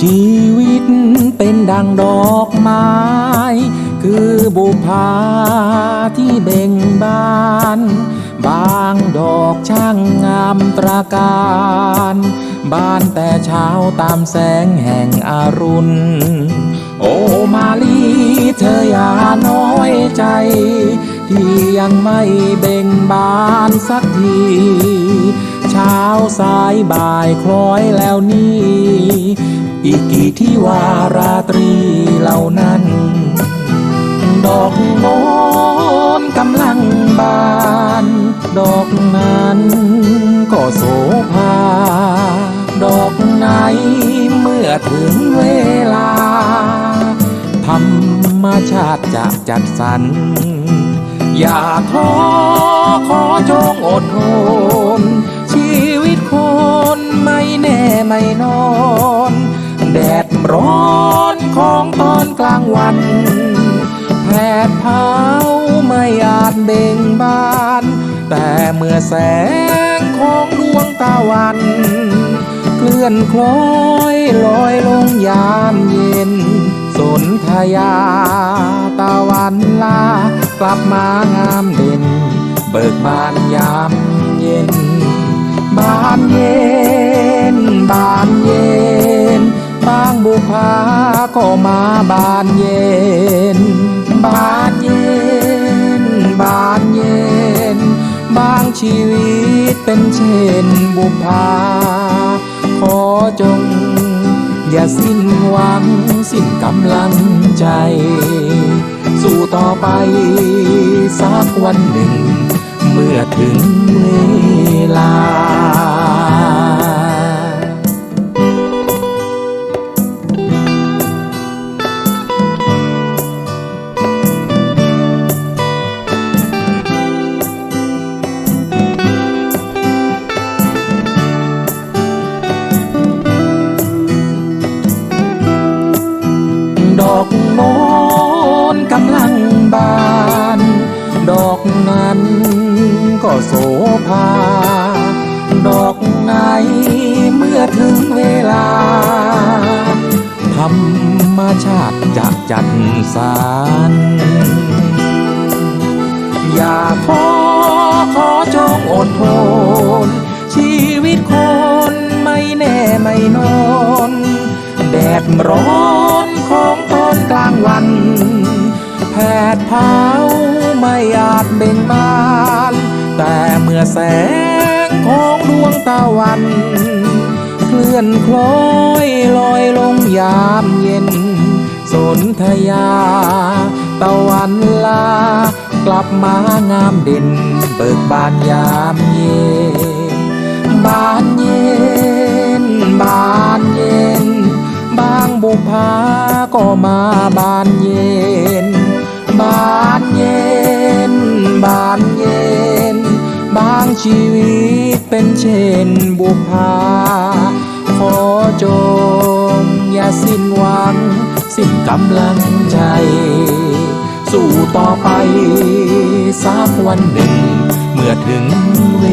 ชีวิตเป็นดังดอกไม้ คือบุพาที่เบ่งบาน บางดอกช่างงามตราการ บานแต่เช้าตามแสงแห่งอรุณ โอมาลีเธออย่าน้อยใจ ที่ยังไม่เบ่งบานสักที เช้าสายบ่ายคล้อยแล้วนี่ อีกกี่ที่วาราตรีเหล่านั้น ดอกโน้นกำลังบาน ดอกนั้นก็โสภา ดอกไหนเมื่อถึงเวลา ธรรมชาติจะจัดสรร อย่าท้อขอจงอดทน ชีวิตคนไม่แน่ไม่นอน แดดร้อนของตอนกลางวันแผดเผาไม่อาจเบ่งบาน แต่เมื่อแสงของดวงตะวัน เคลื่อนคล้อยลอยลงยามเย็น สนธยาตะวันลา กลับมางามเด่น เบิกบานยามเย็นบานเย็นางบุพาก็มาบานเย็น บานเย็น บานเย็น บางชีวิตเป็นเช่นบุพาขอจง อย่าสิ้นหวัง สิ้นกำลังใจ สู้ต่อไปสักวันหนึ่ง เมื่อถึง ก็โสภา ดอกไหนเมื่อถึงเวลา ธรรมชาติจะจัดสรรอย่าท้อขอจงอดทน ชีวิตคนไม่แน่ไม่นอน แดดร้อนของตอนกลางวัน แผดเผาไม่อาจเบ่งบาน อแสงของดวงตะวัน เคลื่อนคล้อยลอยลงยามเย็น สนธยา ตะวันลา กลับมางามเด่น เบิกบานยามเย็น บานเย็น บานเย็น บางบุพาก็มาบานเย็น เช่นบุพาขอจงอย่าสิ้นหวัง สิ้นกำลังใจ สู้ต่อไปสักวันหนึ่ง เมื่อถึงเว